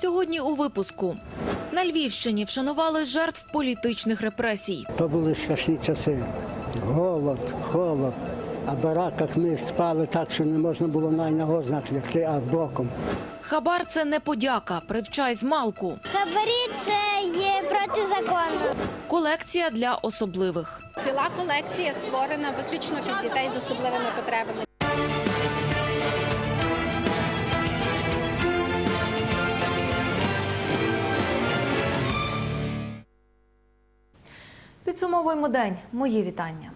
Сьогодні у випуску на Львівщині вшанували жертв політичних репресій. То були страшні часи. Голод, холод. А в бараках ми спали так, що не можна було навіть на гознах лягти, а боком. Хабар це не подяка. Привчай з малку. Хабарі це є протизаконно. Колекція для особливих. Ціла колекція створена виключно під дітей з особливими потребами. Підсумовуємо день. Мої вітання.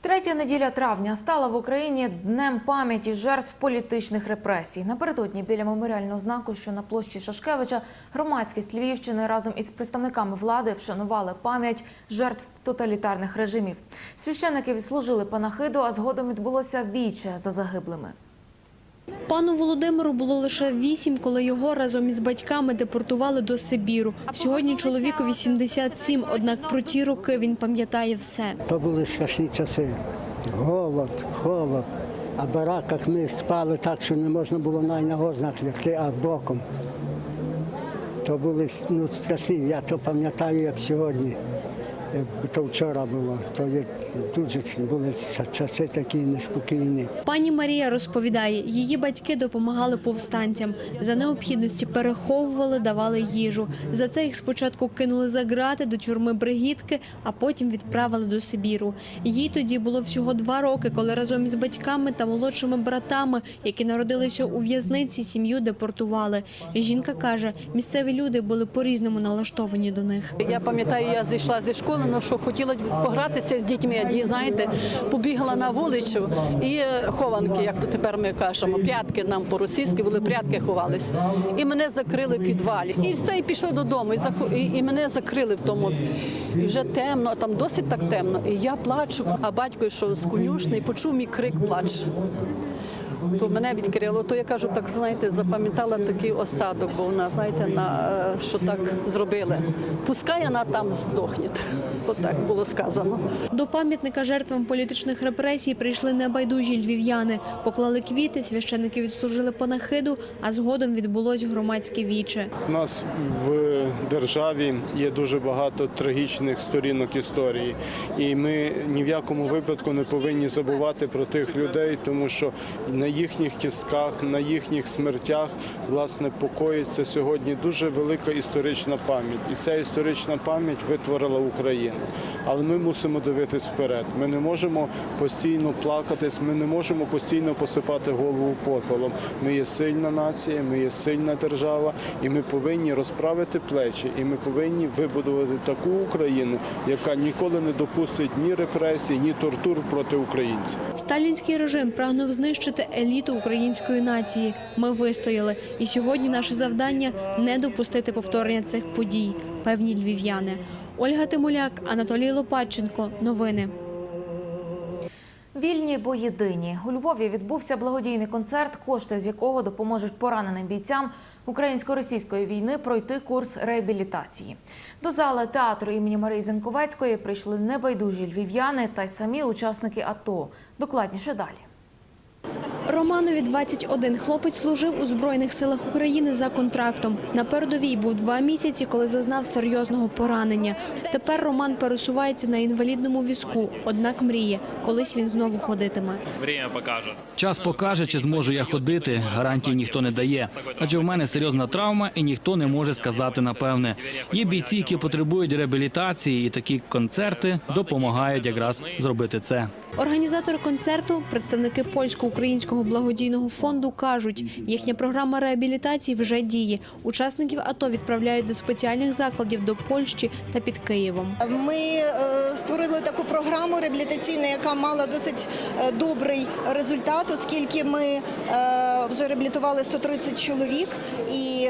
Третя неділя травня стала в Україні днем пам'яті жертв політичних репресій. Напередодні біля меморіального знаку, що на площі Шашкевича, громадськість Львівщини разом із представниками влади вшанували пам'ять жертв тоталітарних режимів. Священники відслужили панахиду, а згодом відбулося віче за загиблими. Пану Володимиру було лише вісім, коли його разом із батьками депортували до Сибіру. Сьогодні чоловіку 87, однак про ті роки він пам'ятає все. То були страшні часи. Голод, холод. А в бараках ми спали так, що не можна було навіть на гознах лягти, а боком. То були ну, страшні. Я то пам'ятаю, як сьогодні. Якби то вчора було. То є дуже були часи такі неспокійні. Пані Марія розповідає, її батьки допомагали повстанцям. За необхідності переховували, давали їжу. За це їх спочатку кинули за грати до тюрми Бригітки, а потім відправили до Сибіру. Їй тоді було всього два роки, коли разом із батьками та молодшими братами, які народилися у в'язниці, сім'ю депортували. Жінка каже, місцеві люди були по-різному налаштовані до них. Я пам'ятаю, я зійшла зі школи, ну що хотіла погратися з дітьми. ді- Знаєте, побігла на вулицю і е, хованки, як то тепер ми кажемо, прятки нам по-російськи були прятки ховались. І мене закрили в підвалі. І все, і пішли додому. І, захо- і, і мене закрили в тому. І вже темно, а там досить так темно. І я плачу, а батько йшов з конюшни і почув мій крик плач. То мене відкрило, то я кажу, так знаєте, запам'ятала такий осадок, бо вона, знаєте, на е, що так зробили. Пускай вона там здохне. Отак було сказано. До пам'ятника жертвам політичних репресій прийшли небайдужі львів'яни. Поклали квіти, священники відслужили панахиду, а згодом відбулось громадське віче. У нас в державі є дуже багато трагічних сторінок історії, і ми ні в якому випадку не повинні забувати про тих людей, тому що на їхніх кістках, на їхніх смертях власне покоїться сьогодні дуже велика історична пам'ять. І ця історична пам'ять витворила Україну. Але ми мусимо дивитись вперед. Ми не можемо постійно плакатись, ми не можемо постійно посипати голову попелом. Ми є сильна нація, ми є сильна держава, і ми повинні розправити плечі, і ми повинні вибудувати таку Україну, яка ніколи не допустить ні репресій, ні тортур проти українців. Сталінський режим прагнув знищити еліту української нації. Ми вистояли, і сьогодні наше завдання не допустити повторення цих подій. Певні львів'яни. Ольга Тимуляк, Анатолій Лопатченко. Новини. Вільні бо єдині. У Львові відбувся благодійний концерт, кошти з якого допоможуть пораненим бійцям українсько-російської війни пройти курс реабілітації. До зали театру імені Марії Зенковецької прийшли небайдужі львів'яни та й самі учасники АТО. Докладніше далі. Романові 21. Хлопець служив у Збройних силах України за контрактом. На передовій був два місяці, коли зазнав серйозного поранення. Тепер Роман пересувається на інвалідному візку, однак мріє, колись він знову ходитиме. Время покаже. Час покаже, чи зможу я ходити. Гарантій ніхто не дає. Адже в мене серйозна травма, і ніхто не може сказати напевне. Є бійці, які потребують реабілітації, і такі концерти допомагають якраз зробити це. Організатори концерту, представники польсько-українського благодійного фонду, кажуть, їхня програма реабілітації вже діє. Учасників АТО відправляють до спеціальних закладів до Польщі та під Києвом. Ми е, створили таку програму реабілітаційну, яка мала досить е, добрий результат, оскільки ми е, вже реабілітували 130 чоловік, і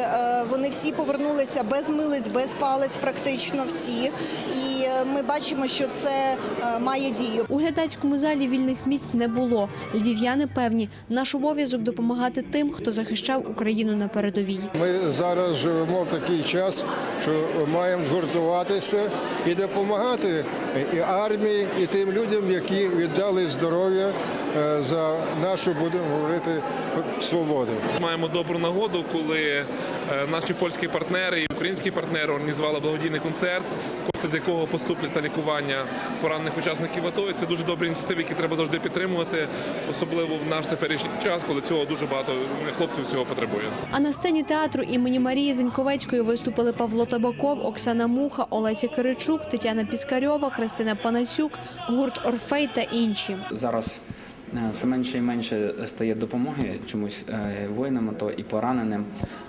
вони всі повернулися без милиць, без палець, практично всі. І ми бачимо, що це має дію. У глядацькому залі вільних місць не було. Львів'яни певні, наш обов'язок допомагати тим, хто захищав Україну на передовій. Ми зараз живемо в такий час, що маємо згуртуватися і допомагати і армії, і тим людям, які віддали здоров'я за нашу, будемо говорити, свободу. Маємо добру нагоду, коли е, наші польські партнери і українські партнери організували благодійний концерт, кошти з якого поступлять на лікування поранених учасників АТО. І це дуже добрі ініціативи, які треба завжди підтримувати, особливо в наш теперішній час, коли цього дуже багато хлопців цього потребує. А на сцені театру імені Марії Зеньковецької виступили Павло Табаков, Оксана Муха, Олеся Киричук, Тетяна Піскарьова, Христина Панасюк, гурт Орфей та інші. Зараз е, все менше і менше стає допомоги чомусь е, воїнам то і пораненим.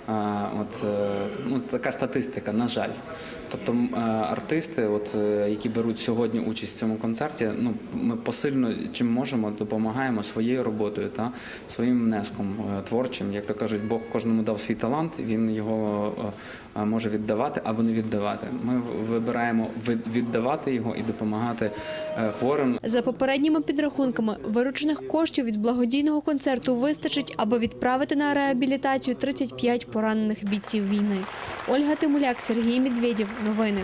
Е, От е, ну така статистика, на жаль. Тобто е, артисти, от е, які беруть сьогодні участь в цьому концерті, ну ми посильно чим можемо допомагаємо своєю роботою та своїм внеском е, творчим. Як то кажуть, Бог кожному дав свій талант, він його може віддавати або не віддавати. Ми вибираємо віддавати його і допомагати хворим. За попередніми підрахунками, виручених коштів від благодійного концерту вистачить, аби відправити на реабілітацію 35 поранених бійців війни. Ольга Тимуляк, Сергій Медведєв. Новини.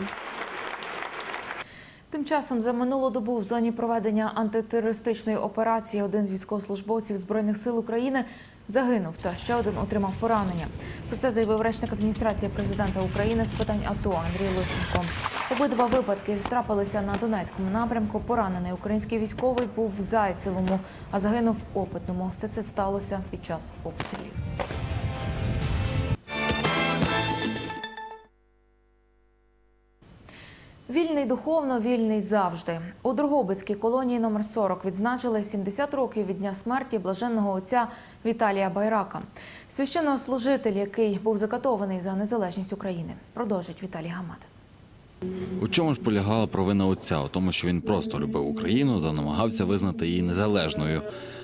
Тим часом за минулу добу в зоні проведення антитерористичної операції один з військовослужбовців збройних сил України загинув та ще один отримав поранення. Про це заявив речник адміністрації президента України з питань АТО Андрій Лисенко. Обидва випадки трапилися на Донецькому напрямку. Поранений український військовий був в Зайцевому, а загинув в Опитному. Все це сталося під час обстрілів. Вільний духовно, вільний завжди. У Другобицькій колонії номер 40 відзначили 70 років від дня смерті блаженного отця Віталія Байрака, священнослужитель, який був закатований за незалежність України. Продовжить Віталій Гамат. У чому ж полягала провина отця? У тому, що він просто любив Україну та намагався визнати її незалежною,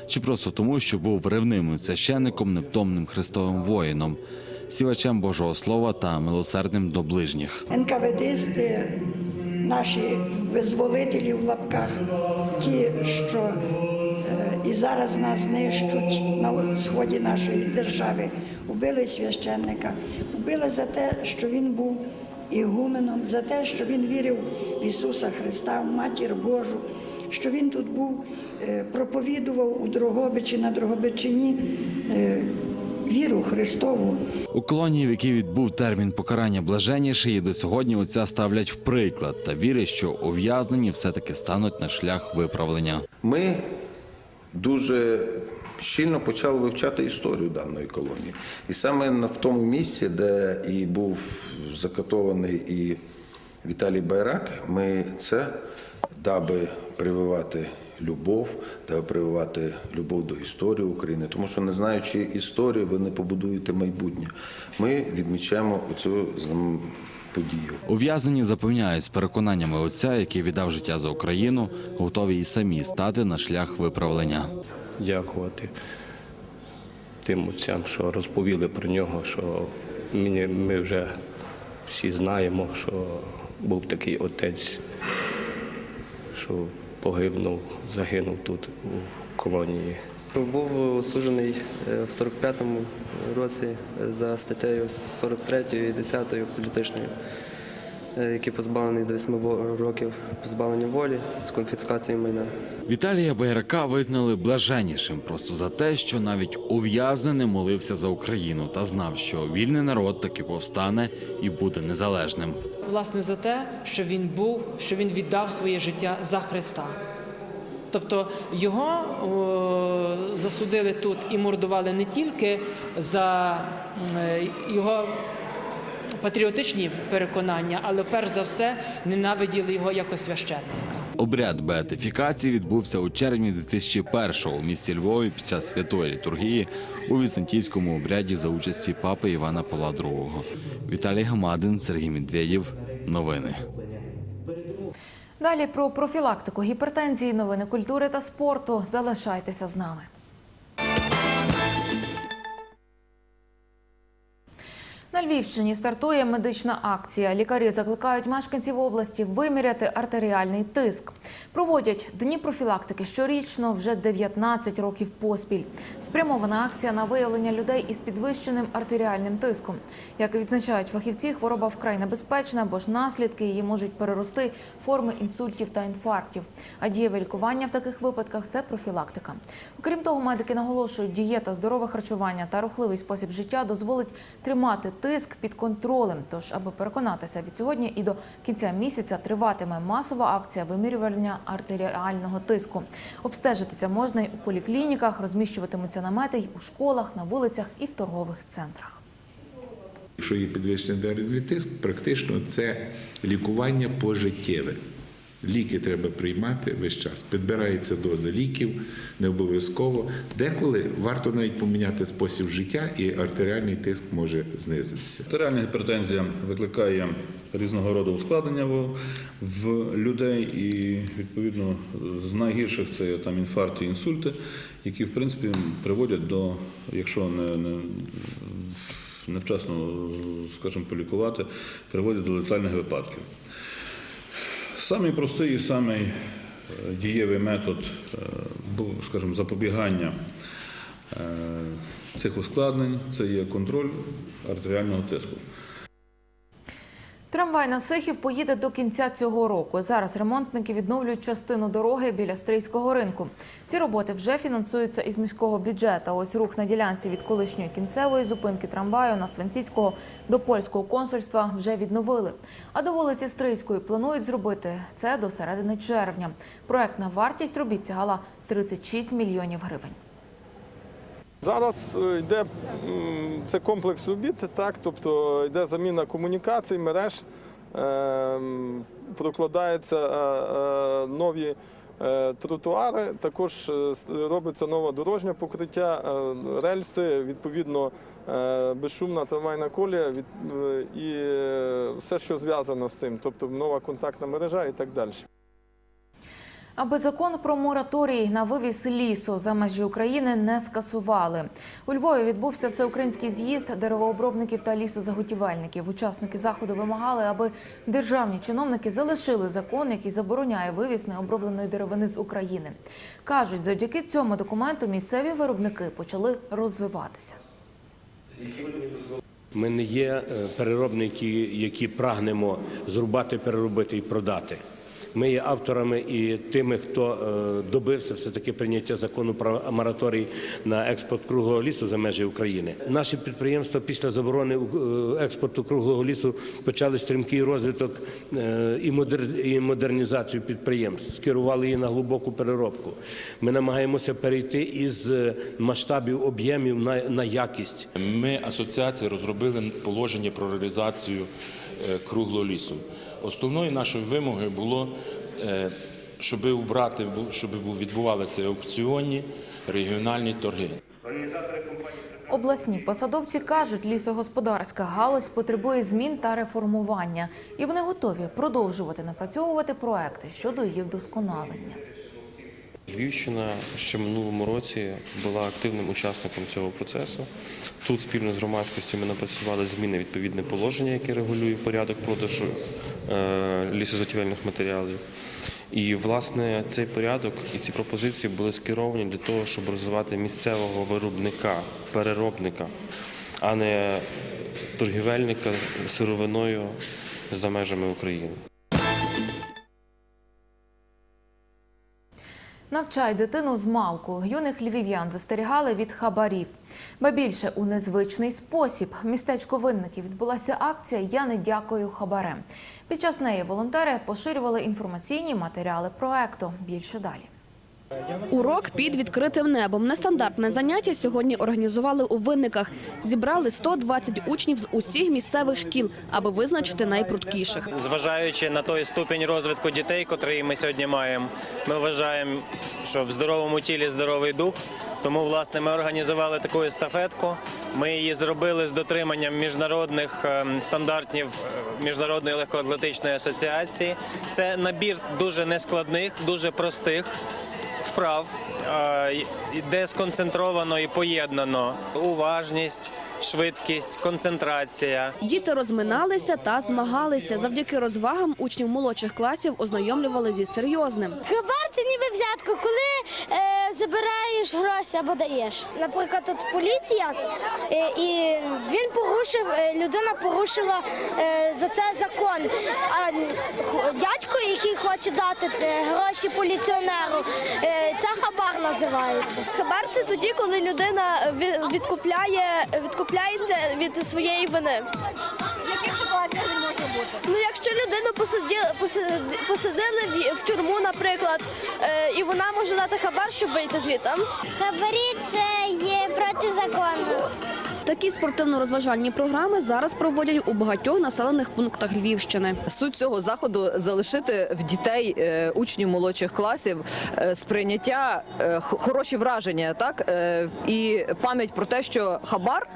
чи просто тому, що був ревнивим священником, невтомним христовим воїном, сівачем Божого Слова та милосердним до ближніх. НКВДисти, наші визволителі в лапках, ті, що е, і зараз нас знищуть на сході нашої держави, убили священника, убили за те, що він був ігуменом, за те, що він вірив в Ісуса Христа, в Матір Божу, що він тут був, е, проповідував у Дрогобичі на Дрогобичині е, віру Христову. У колонії, в якій відбув термін покарання блаженніший, і до сьогодні отця ставлять в приклад та вірять, що ув'язнені все-таки стануть на шлях виправлення. Ми дуже щільно почали вивчати історію даної колонії. І саме в тому місці, де і був закатований і Віталій Байрак, ми це даби прививати любов, даби прививати любов до історії України. Тому що не знаючи історію, ви не побудуєте майбутнє. Ми відмічаємо оцю подію. Ув'язнені запевняють з переконаннями отця, який віддав життя за Україну, готові і самі стати на шлях виправлення. дякувати тим отцям, що розповіли про нього, що мені, ми вже всі знаємо, що був такий отець, що погибнув, загинув тут у колонії. Був осуджений е, в 45-му році за статтею 43 і 10 політичною, е, який позбавлений до 8 років позбавлення волі з конфіскацією майна. Віталія Байрака визнали блаженнішим просто за те, що навіть ув'язнений молився за Україну та знав, що вільний народ таки повстане і буде незалежним. власне за те, що він був, що він віддав своє життя за Христа. Тобто його о, засудили тут і мордували не тільки за е, його патріотичні переконання, але перш за все ненавиділи його як священника. Обряд беатифікації відбувся у червні 2001-го у місті Львові під час святої літургії у візантійському обряді за участі папи Івана Павла II. Віталій Гамадин, Сергій Медведєв. Новини. Далі про профілактику гіпертензії, новини культури та спорту. Залишайтеся з нами. На Львівщині стартує медична акція. Лікарі закликають мешканців області виміряти артеріальний тиск. Проводять дні профілактики щорічно вже 19 років поспіль. Спрямована акція на виявлення людей із підвищеним артеріальним тиском. Як відзначають фахівці, хвороба вкрай небезпечна, бо ж наслідки її можуть перерости форми інсультів та інфарктів. А дієве лікування в таких випадках це профілактика. Окрім того, медики наголошують, дієта, здорове харчування та рухливий спосіб життя дозволить тримати тиск під контролем. Тож, аби переконатися від сьогодні і до кінця місяця триватиме масова акція вимірювання артеріального тиску. Обстежитися можна й у поліклініках, розміщуватимуться намети й у школах, на вулицях і в торгових центрах. Якщо є підвищений артеріальний тиск, практично це лікування пожиттєве. Ліки треба приймати весь час. Підбирається доза ліків, не обов'язково. Деколи варто навіть поміняти спосіб життя, і артеріальний тиск може знизитися. Артеріальна гіпертензія викликає різного роду ускладнення в, людей, і відповідно з найгірших це там інфаркти, інсульти, які в принципі приводять до, якщо не, не невчасно, скажімо, полікувати, приводять до летальних випадків. Самий простий і самий е, дієвий метод, був, скажімо, запобігання е, цих ускладнень це є контроль артеріального тиску. Трамвай на Сихів поїде до кінця цього року. Зараз ремонтники відновлюють частину дороги біля Стрийського ринку. Ці роботи вже фінансуються із міського бюджету. Ось рух на ділянці від колишньої кінцевої зупинки трамваю на Свинціцького до польського консульства вже відновили. А до вулиці Стрийської планують зробити це до середини червня. Проектна вартість робіт сягала 36 мільйонів гривень. Зараз е, йде це комплекс робіт, так, тобто йде заміна комунікацій, мереж, ем, прокладаються е, е, нові е, тротуари, також е, робиться нове дорожнє покриття, е, рельси, відповідно е, безшумна трамвайна колія е, і е, все, що зв'язано з цим, тобто нова контактна мережа і так далі. Аби закон про мораторій на вивіз лісу за межі України не скасували. У Львові відбувся всеукраїнський з'їзд деревообробників та лісозаготівельників. Учасники заходу вимагали, аби державні чиновники залишили закон, який забороняє вивіз необробленої деревини з України. Кажуть, завдяки цьому документу місцеві виробники почали розвиватися. Ми не є е, переробники, які прагнемо зрубати, переробити і продати. Ми є авторами і тими, хто е, добився все-таки прийняття закону про мораторій на експорт круглого лісу за межі України. Наші підприємства після заборони е, експорту круглого лісу почали стрімкий розвиток е, і модернізацію підприємств, скерували її на глибоку переробку. Ми намагаємося перейти із масштабів об'ємів на, на якість. Ми асоціація розробили положення про реалізацію круглого лісу. Основною нашою вимогою було, е, щоб убрати, щоб відбувалися аукціонні регіональні торги. Обласні посадовці кажуть, лісогосподарська галузь потребує змін та реформування, і вони готові продовжувати напрацьовувати проекти щодо її вдосконалення. Львівщина ще минулому році була активним учасником цього процесу. Тут спільно з громадськістю ми напрацювали зміни відповідне положення, яке регулює порядок продажу е, лісозаготівельних матеріалів. І власне цей порядок і ці пропозиції були скеровані для того, щоб розвивати місцевого виробника, переробника, а не торгівельника сировиною за межами України. Навчай дитину з малку. Юних львів'ян застерігали від хабарів. Ба більше у незвичний спосіб. В містечку винників відбулася акція Я не дякую хабарем. Під час неї волонтери поширювали інформаційні матеріали проекту. Більше далі. Урок під відкритим небом. Нестандартне заняття сьогодні організували у винниках. Зібрали 120 учнів з усіх місцевих шкіл, аби визначити найпрудкіших. Зважаючи на той ступінь розвитку дітей, котрий ми сьогодні маємо, ми вважаємо, що в здоровому тілі здоровий дух. Тому, власне, ми організували таку естафетку. Ми її зробили з дотриманням міжнародних ем, стандартів е, міжнародної легкоатлетичної асоціації. Це набір дуже нескладних, дуже простих вправ, е, де сконцентровано і поєднано уважність, швидкість, концентрація. Діти розминалися та змагалися. Завдяки розвагам учнів молодших класів ознайомлювали зі серйозним. Хабар це ніби взятка, коли е, забираєш гроші або даєш. Наприклад, тут поліція, е, і він порушив, е, людина порушила е, за це закон. А дядько, який хоче дати гроші поліціонеру, це хабар називається. Хабар це тоді, коли людина відкупляє, відкупляється від своєї вини. Ну, якщо людину посадили, посадили в- тюрму, наприклад, е, і вона може дати хабар, щоб вийти звідти. Хабарі це є протизаконно. Такі спортивно-розважальні програми зараз проводять у багатьох населених пунктах Львівщини. Суть цього заходу залишити в дітей е, учнів молодших класів е, сприйняття е, хороші враження, так і пам'ять про те, що хабар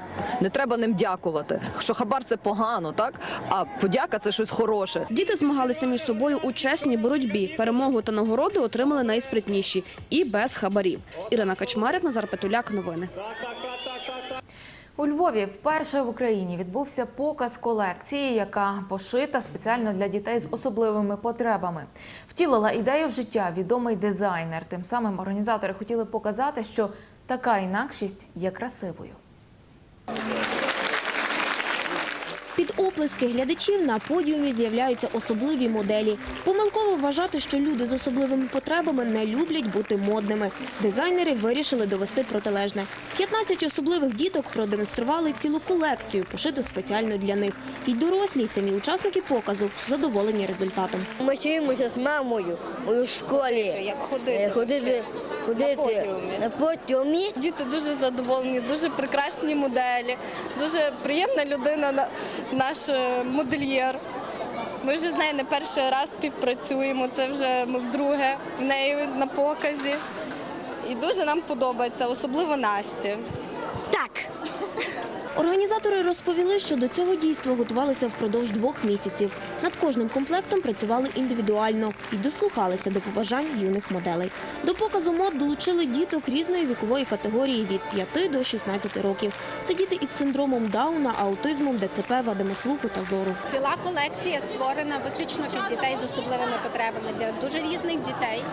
не треба ним дякувати. Що хабар це погано, так а подяка це щось хороше. Діти змагалися між собою у чесній боротьбі. Перемогу та нагороди отримали найспритніші і без хабарів. Ірина Качмарик, Назар Петуляк. Новини. У Львові вперше в Україні відбувся показ колекції, яка пошита спеціально для дітей з особливими потребами. Втілила ідею в життя відомий дизайнер. Тим самим організатори хотіли показати, що така інакшість є красивою. Під оплески глядачів на подіумі з'являються особливі моделі. Помилково вважати, що люди з особливими потребами не люблять бути модними. Дизайнери вирішили довести протилежне. 15 особливих діток продемонстрували цілу колекцію, пошиту спеціально для них. І дорослі, й самі учасники показу задоволені результатом. Ми вчимося з мамою у школі. Як ходити? Ходити, ходити на подіумі. Діти дуже задоволені, дуже прекрасні моделі, дуже приємна людина, на- наш е, модельєр. Ми вже з нею не перший раз співпрацюємо. Це вже ми вдруге в неї на показі. І дуже нам подобається, особливо Насті. Так. Організатори розповіли, що до цього дійства готувалися впродовж двох місяців. Над кожним комплектом працювали індивідуально і дослухалися до побажань юних моделей. До показу мод долучили діток різної вікової категорії від 5 до 16 років. Це діти із синдромом Дауна, аутизмом, ДЦП, вадами слуху та зору. Ціла колекція створена виключно для дітей з особливими потребами, для дуже різних дітей.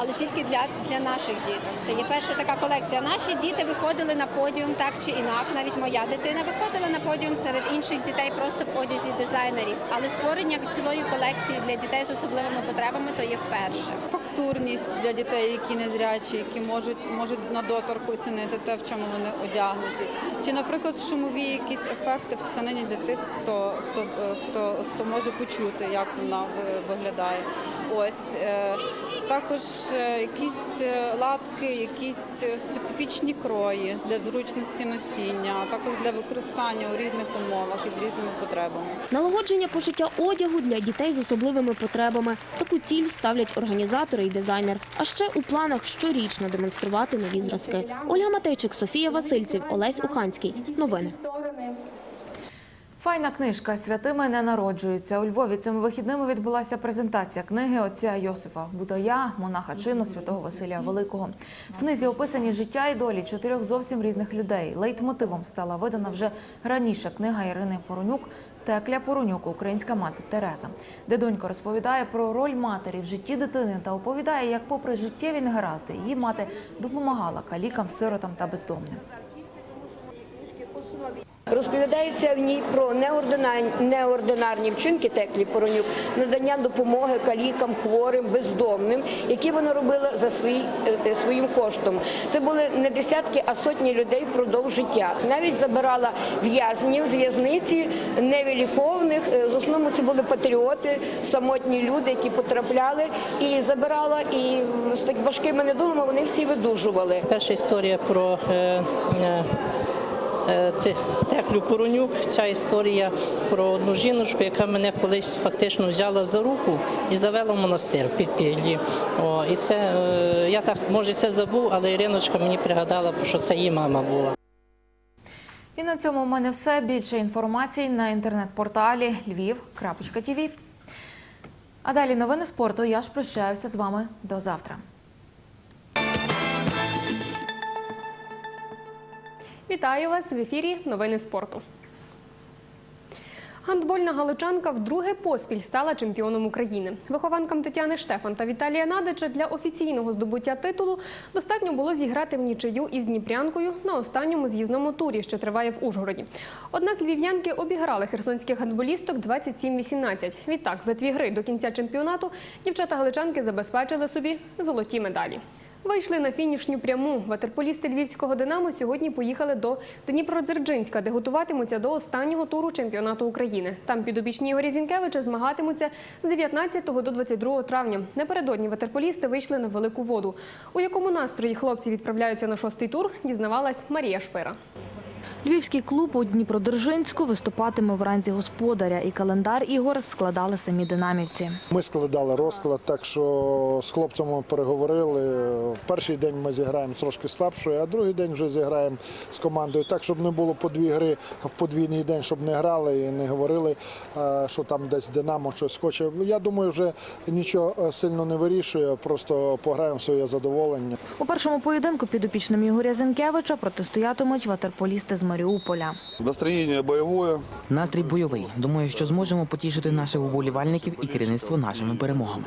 Але тільки для, для наших діток. Це є перша така колекція. Наші діти виходили на подіум так чи інак. Навіть моя дитина виходила на подіум серед інших дітей просто в одязі дизайнерів. Але створення цілої колекції для дітей з особливими потребами то є вперше. фактурність для дітей, які незрячі, які можуть, можуть на доторку оцінити те, в чому вони одягнуті. Чи, наприклад, шумові якісь ефекти в тканині для тих, хто, хто, хто, хто може почути, як вона виглядає. Ось. е, Також якісь е, латки, якісь е, специфічні крої для зручності носіння, а також для використання у різних умовах і з різними потребами. Налагодження пошиття одягу для дітей з особливими потребами. Таку ціль ставлять організатори і дизайнер. А ще у планах щорічно демонструвати нові зразки. Ольга Матейчик, Софія Васильців, Олесь Уханський. Новини. Файна книжка Святими не народжуються. У Львові цими вихідними відбулася презентація книги отця Йосифа Будая, монаха чину святого Василія Великого. В книзі описані життя і долі чотирьох зовсім різних людей. Лейтмотивом стала видана вже раніше книга Ірини Поронюк Текля Поронюк, українська мати Тереза, де донька розповідає про роль матері в житті дитини та оповідає, як, попри життєві негаразди, її мати допомагала калікам, сиротам та бездомним. Розповідається в ній про неординарні, вчинки Теклі Поронюк, надання допомоги калікам, хворим, бездомним, які вона робила за свій, е, своїм коштом. Це були не десятки, а сотні людей впродовж життя. Навіть забирала в'язнів з в'язниці, невиліковних. Е, В основному це були патріоти, самотні люди, які потрапляли, і забирала, і з так важкими недугами вони всі видужували. Перша історія про е, е, е, Теклю Поронюк. Ця історія про одну жіночку, яка мене колись фактично взяла за руку і завела в монастир під Підлі. О, і це е, я так може це забув, але Іриночка мені пригадала, що це її мама була. І на цьому в мене все. Більше інформації на інтернет-порталі lviv.tv. А далі новини спорту. Я ж прощаюся з вами до завтра. Вітаю вас в ефірі Новини спорту. Гандбольна галичанка вдруге поспіль стала чемпіоном України. Вихованкам Тетяни Штефан та Віталія Надича для офіційного здобуття титулу достатньо було зіграти в нічию із Дніпрянкою на останньому з'їзному турі, що триває в Ужгороді. Однак львів'янки обіграли херсонських гандболісток 27-18. Відтак, за дві гри до кінця чемпіонату дівчата-галичанки забезпечили собі золоті медалі. Вийшли на фінішню пряму. Ватерполісти львівського Динамо сьогодні поїхали до Дніпродзержинська, де готуватимуться до останнього туру чемпіонату України. Там підопічні Ігоря Зінкевича змагатимуться з 19 до 22 травня. Напередодні ватерполісти вийшли на велику воду. У якому настрої хлопці відправляються на шостий тур, дізнавалась Марія Шпира. Львівський клуб у Дніпродзержинську виступатиме в ранзі господаря, і календар ігор складали самі динамівці. Ми складали розклад, так що з хлопцями переговорили. В перший день ми зіграємо трошки слабшою, а другий день вже зіграємо з командою. Так, щоб не було по дві гри в подвійний день, щоб не грали і не говорили, е, що там десь Динамо щось хоче. Я думаю, вже нічого е, сильно не вирішує, просто пограємо своє задоволення. У першому поєдинку підопічним Ігоря Зінкевича протистоятимуть ватерполісти з Маріуполя. Настроєння бойове. Настрій бойовий. Думаю, що зможемо потішити наших вболівальників і керівництво нашими перемогами.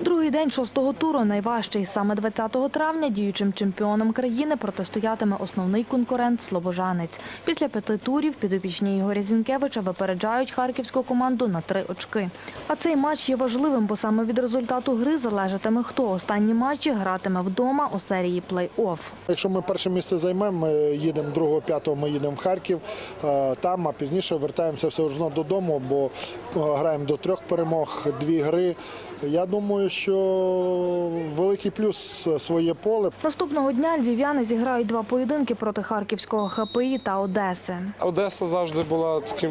Другий день шостого туру найважчий. Саме 20 травня діючим чемпіоном країни протистоятиме основний конкурент Слобожанець. Після п'яти турів підопічні Ігоря Зінкевича випереджають харківську команду на три очки. А цей матч є важливим, бо саме від результату гри залежатиме, хто останні матчі гратиме вдома у серії плей-офф. Якщо ми перше місце займемо, ми їдемо другого, п'ятого, ми їдемо в Харків е, там, а пізніше вертаємося все одно додому, бо е, граємо до трьох перемог, дві гри. Я думаю, що великий плюс своє поле. Наступного дня львів'яни зіграють два поєдинки проти харківського ХПІ та Одеси. Одеса завжди була таким,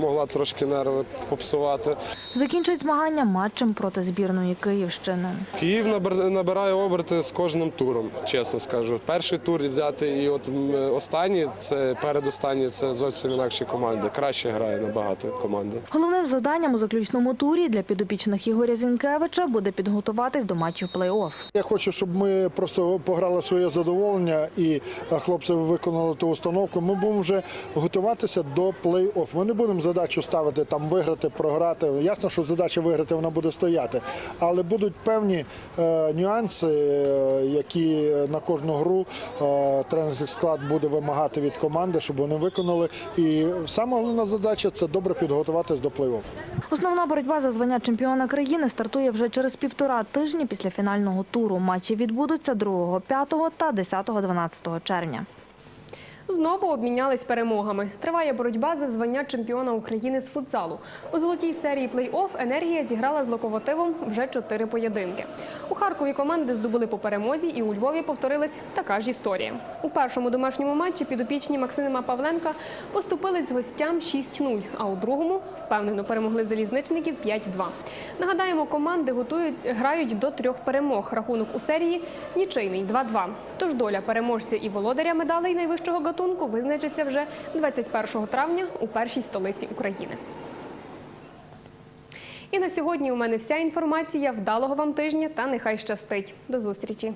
могла трошки нерви попсувати. Закінчать змагання матчем проти збірної Київщини. Київ набир- набирає оберти з кожним туром, чесно скажу. Перший тур взяти і от останній, це передостанній, це зовсім інакші команди. Краще грає набагато команди. Головним завданням у заключному турі для підопічних Ігоря Зінкевича буде підготуватись до матчів плей-офф. Я хочу, щоб ми просто пограли своє задоволення і е, хлопці виконали ту установку. Ми будемо вже готуватися до плей-офф. Ми не будемо задачу ставити там виграти, програти. Ясно, що задача виграти вона буде стояти, але будуть певні е, нюанси, е, які на кожну гру е, тренерський склад буде вимагати від команди, щоб вони виконали. І саме головна задача це добре підготуватись до плей-офф. Основна боротьба за звання чемпіона країни стартує вже через півтора тижні після фінального туру. Матчі відбудуться 2, 5 та 10-12 червня. Знову обмінялись перемогами. Триває боротьба за звання чемпіона України з футзалу. У золотій серії плей-офф енергія зіграла з локомотивом вже чотири поєдинки. У Харкові команди здобули по перемозі, і у Львові повторилась така ж історія. У першому домашньому матчі підопічні Максима Павленка поступились гостям 6-0, а у другому впевнено перемогли залізничників 5-2. Нагадаємо, команди готують грають до трьох перемог. Рахунок у серії нічийний 2-2. Тож доля переможця і володаря медалей найвищого гатунку визначиться вже 21 травня у першій столиці України. І на сьогодні у мене вся інформація. Вдалого вам тижня та нехай щастить. До зустрічі.